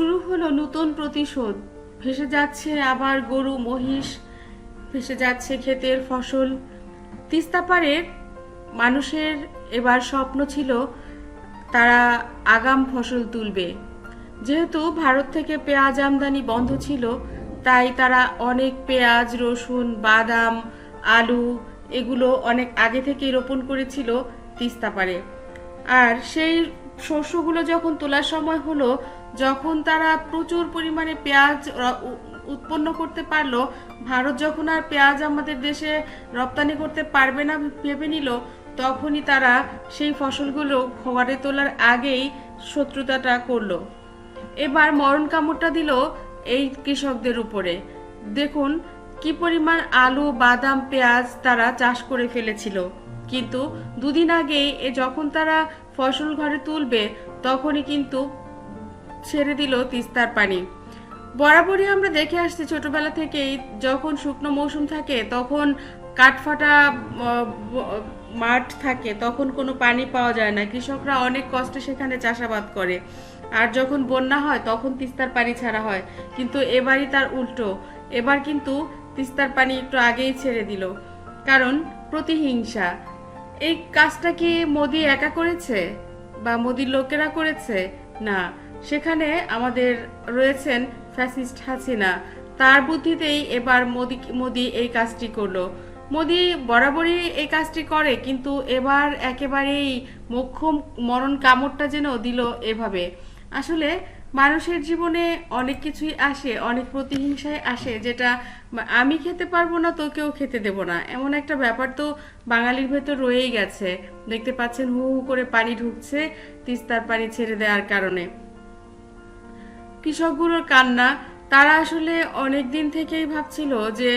নতুন প্রতিশোধ। ভেসে যাচ্ছে আবার গরু, মহিষ, ভেসে যাচ্ছে ক্ষেতের ফসল। তিস্তা পাড়ের মানুষের এবার স্বপ্ন ছিল তারা আগাম ফসল তুলবে। যেহেতু ভারত থেকে পেঁয়াজ আমদানি বন্ধ ছিল, তাই তারা অনেক পেঁয়াজ, রসুন, বাদাম, আলু এগুলো অনেক আগে থেকেই রোপণ করেছিল তিস্তা পাড়ে। আর সেই শস্যগুলো যখন তোলার সময় হলো যখন তারা প্রচুর পরিমাণে পেঁয়াজ উৎপন্ন করতে পারল, ভারত যখন আর পেঁয়াজ আমাদের দেশে রপ্তানি করতে পারবে না ভেবে নিল, তখনই তারা সেই ফসলগুলো ঘরে তোলার আগেই শত্রুতাটা করল। এবার মরণ কামড়টা দিল এই কৃষকদের উপরে। দেখুন কি পরিমাণ আলু, বাদাম, পেঁয়াজ তারা চাষ করে ফেলেছিল। কিন্তু দুদিন আগে যখন তারা ফসল ঘরে তুলবে, তখনই কিন্তু ছেড়ে দিল তিস্তার পানি। বরাবরই আমরা দেখে আসছি ছোটবেলা থেকেই যখন শুকনো মৌসুম থাকে তখন কাঠফাটা মাঠ থাকে তখন কোনো পানি পাওয়া যায় না। কৃষকরা অনেক কষ্টে সেখানে চাষাবাদ করে। আর যখন বন্যা হয় তখন তিস্তার পানি ছাড়া হয়। কিন্তু এবারই তার উল্টো। এবার কিন্তু তিস্তার পানি একটু আগেই ছেড়ে দিল। কারণ প্রতিহিংসা। এই কাজটা কি মোদি একা করেছে? বা মোদির লোকেরা করেছে? না। সেখানে আমাদের রয়েছেন ফ্যাসিস্ট হাসিনা। তার বুদ্ধিতেই এবার মোদি মোদি এই কাজটি করল। মোদি বরাবরই এই কাজটি করে, কিন্তু এবার একেবারেই মোক্ষম মরণ কামড়টা যেন দিল এভাবে। আসলে মানুষের জীবনে অনেক কিছুই আসে, অনেক প্রতিহিংসায় আসে, যেটা আমি খেতে পারব না, তো কেউ খেতে দেব না। এমন একটা ব্যাপার তো বাঙালির ভেতর রয়েই গেছে। দেখতে পাচ্ছেন হু হু করে পানি ঢুকছে, তিস্তার পানি ছেড়ে দেওয়ার কারণে। কৃষকগুলোর কান্না, তারা আসলে অনেক দিন থেকেই ভাবছিল যে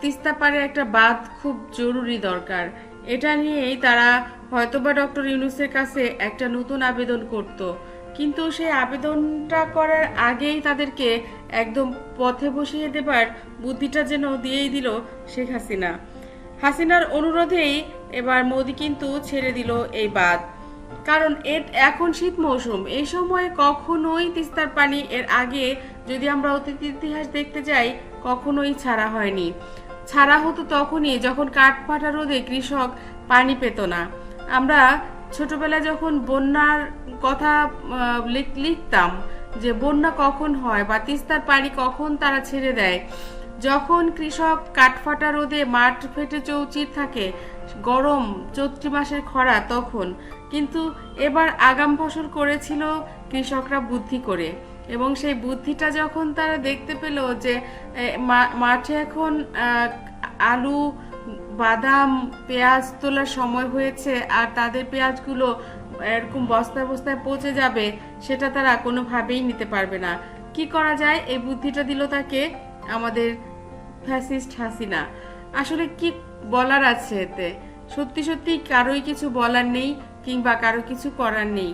তিস্তা পাড়ে একটা বাঁধ খুব জরুরি দরকার। এটা নিয়েই তারা হয়তোবা ডক্টর ইউনুসের কাছে একটা নতুন আবেদন করত। কিন্তু সেই আবেদনটা করার আগেই তাদেরকে একদম পথে বসিয়ে দেবার বুদ্ধিটা যেন দিয়েই দিল শেখ হাসিনা। হাসিনার অনুরোধেই এবার মোদি কিন্তু ছেড়ে দিল এই বাঁধ। কারণ এর এখন শীত মৌসুম। এই সময়ে কখনোই তিস্তার পানি এর আগে যদি আমরা অতীত ইতিহাস দেখতে যাই, কখনোই ছাড়া হয়নি। ছাড়া হতো তখনই যখন কাঠ ফাটা রোদে কৃষক পানি পেত না। আমরা ছোটবেলায় যখন বন্যার কথা লিখ- লিখতাম যে বন্যা কখন হয় বা তিস্তার পানি কখন তারা ছেড়ে দেয় যখন কৃষক কাঠফাটা রোদে মাঠ ফেটে চৌচির থাকে, গরম চৈত্রি মাসের খরা তখন। কিন্তু এবার আগাম ফসল করেছিল কৃষকরা বুদ্ধি করে এবং সেই বুদ্ধিটা যখন তারা দেখতে পেল যে মাঠে এখন আলু, বাদাম, পেঁয়াজ তোলার সময় হয়েছে আর তাদের পেঁয়াজগুলো এরকম বস্তায় বস্তায় পচে যাবে, সেটা তারা কোনোভাবেই নিতে পারবে না। কি করা যায়? এই বুদ্ধিটা দিল তাকে। আমাদের ফ্যাসিস্ট হাসিনা। আসলে কি বলার আছে এতে? সত্যি সত্যি কারোই কিছু বলার নেই কিংবা কারও কিছু করার নেই।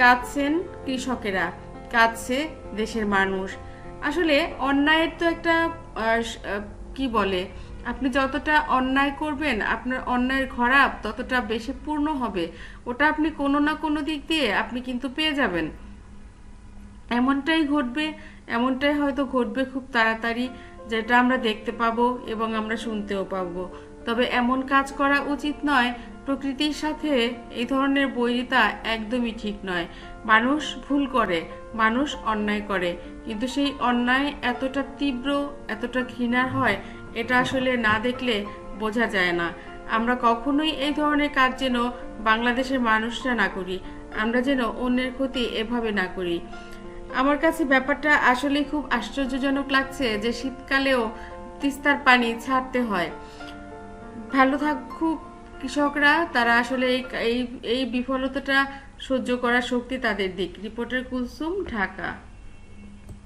কাঁদছেন কৃষকেরা, কাঁদছে দেশের মানুষ। আসলে অন্যায়ের তো একটা কি বলে, আপনি যতটা অন্যায় করবেন, আপনার অন্যায়ের খরাপ ততটা বেশি পূর্ণ হবে। ওটা আপনি কোনো না কোনো দিক দিয়ে আপনি কিন্তু পেয়ে যাবেন। এমনটাই ঘটবে এমনটাই হয়তো ঘটবে খুব তাড়াতাড়ি, যেটা আমরা দেখতে পাবো এবং আমরা শুনতেও পাবো। তবে এমন কাজ করা উচিত নয়, প্রকৃতির সাথে এই ধরনের বৈরিতা একদমই ঠিক নয়। মানুষ ভুল করে, মানুষ অন্যায় করে, কিন্তু সেই অন্যায় এতটা তীব্র, এতটা ঘৃণার হয়, এটা আসলে না দেখলে বোঝা যায় না। আমরা কখনোই এই ধরনের কাজ যেন বাংলাদেশের মানুষরা না করি, আমরা যেন অন্যের ক্ষতি এভাবে না করি। আমার কাছে ব্যাপারটা আসলে খুব আশ্চর্যজনক লাগছে যে শীতকালেও তিস্তার পানি ছাড়তে হয়। ভালো থাক খুব কৃষকরা, তারা আসলে এই এই এই বিফলতাটা সহ্য করার শক্তি তাদের দিক। রিপোর্টার কুলসুম, ঢাকা।